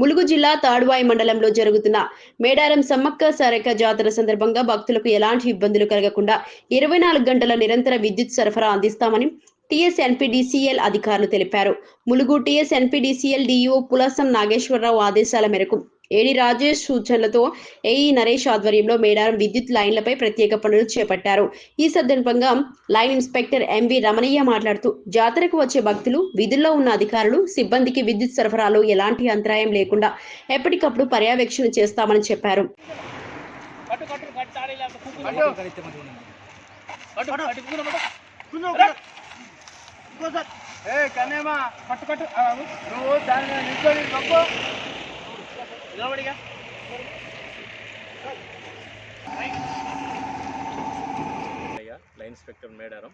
ములుగు జిల్లా తాడువాయి మండలంలో జరుగుతున్న మేడారం సమ్మక్క సారక్క జాతర సందర్భంగా భక్తులకు ఎలాంటి ఇబ్బందులు కలగకుండా ఇరవై నాలుగు గంటల నిరంతర విద్యుత్ సరఫరా అందిస్తామని టీఎస్ఎన్పిడిసిఎల్ అధికారులు తెలిపారు. ములుగు టీఎస్ఎన్పిడిసిఎల్ డిఇఓ పులసం నాగేశ్వరరావు ఆదేశాల మేరకు ఏడి రాజేష్ సూచనలతో ఏఈ నరేష్ ఆధ్వర్యంలో మేడారం విద్యుత్ లైన్లపై ప్రత్యేక పనులు చేపట్టారు. ఈ సందర్భంగా లైన్ ఇన్స్పెక్టర్ ఎంవి రమణయ్య మాట్లాడుతూ జాతరకు వచ్చే భక్తులు విధుల్లో ఉన్న అధికారులు సిబ్బందికి విద్యుత్ సరఫరాలో ఎలాంటి అంతరాయం లేకుండా ఎప్పటికప్పుడు పర్యవేక్షణ చేస్తామని చెప్పారు. ఏ కన్నేమా పట్టు పట్టు. ఆ, నువ్వు దాని నిల్చొని నొక్కు నిలబడిగా అయ్యా లైన్ ఇన్స్పెక్టర్ మేడారం.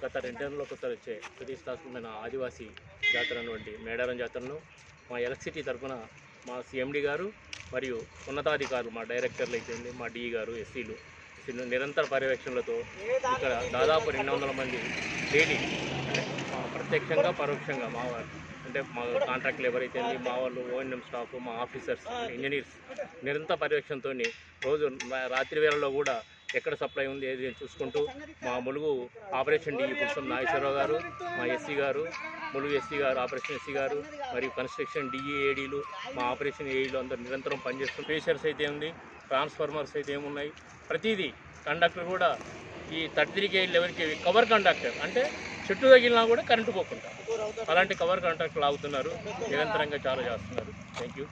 గత రెండేళ్ళలో ఒకసారి వచ్చే ప్రతిష్టాత్మకమైన ఆదివాసీ జాతర వంటి మేడారం జాతరను మా ఎలక్ట్రిసిటీ తరఫున మా సిఎండి గారు మరియు ఉన్నతాధికారులు మా డైరెక్టర్లు అయితే మా డిఈ గారు ఎస్సీలు నిరంతర పర్యవేక్షణలతో ఇక్కడ దాదాపు రెండు వందల మంది డైలీ ప్రత్యక్షంగా పరోక్షంగా మా వారు అంటే మా కాంట్రాక్ట్ లేబర్ అయితే మా వాళ్ళు ఓఎన్ఎం స్టాఫ్ మా ఆఫీసర్స్ ఇంజనీర్స్ నిరంతర పర్యవేక్షణతో రోజు రాత్రి వేళల్లో కూడా ఎక్కడ సప్లై ఉంది ఏది చూసుకుంటూ మా ములుగు ఆపరేషన్ డీ పురుషం నాగేశ్వరరావు గారు మా ఎస్సీ గారు ములుగు ఎస్సీ గారు ఆపరేషన్ ఎస్సీ గారు మరియు కన్స్ట్రక్షన్ డిఈఏడీలు మా ఆపరేషన్ ఏడీలు అందరూ నిరంతరం పనిచేస్తున్నారు. ఫేషర్స్ అయితే ఉంది ట్రాన్స్ఫార్మర్స్ అయితే ఏమున్నాయి ప్రతిదీ కండక్టర్ కూడా ఈ thirty three KG cover conductor. అంటే చెట్టు తగిలినా కూడా కరెంటు పోకుండా. అలాంటి కవర్ కండక్టర్లు ఆగుతున్నారు నిరంతరంగా చాలా చేస్తున్నారు. థ్యాంక్ యూ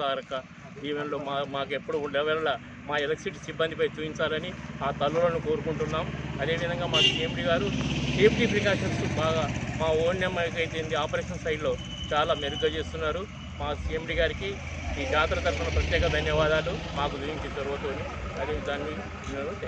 సారక్క దీవెనలో మా మాకు ఎప్పుడు లెవెల్ల మా ఎలక్ట్రిసిటీ సిబ్బందిపై చూపించాలని ఆ తల్లులను కోరుకుంటున్నాం. అదేవిధంగా మా సీఎండి గారు సేఫ్టీ ప్రికాషన్స్ బాగా మా ఓఎన్ఎం అయితే ఆపరేషన్ సైడ్లో చాలా మెరుగ్గా చేస్తున్నారు. మా సీఎండి గారికి ఈ జాతర తరఫున ప్రత్యేక ధన్యవాదాలు. మాకు చూపించిన చొరవతో అదే దాన్ని నేను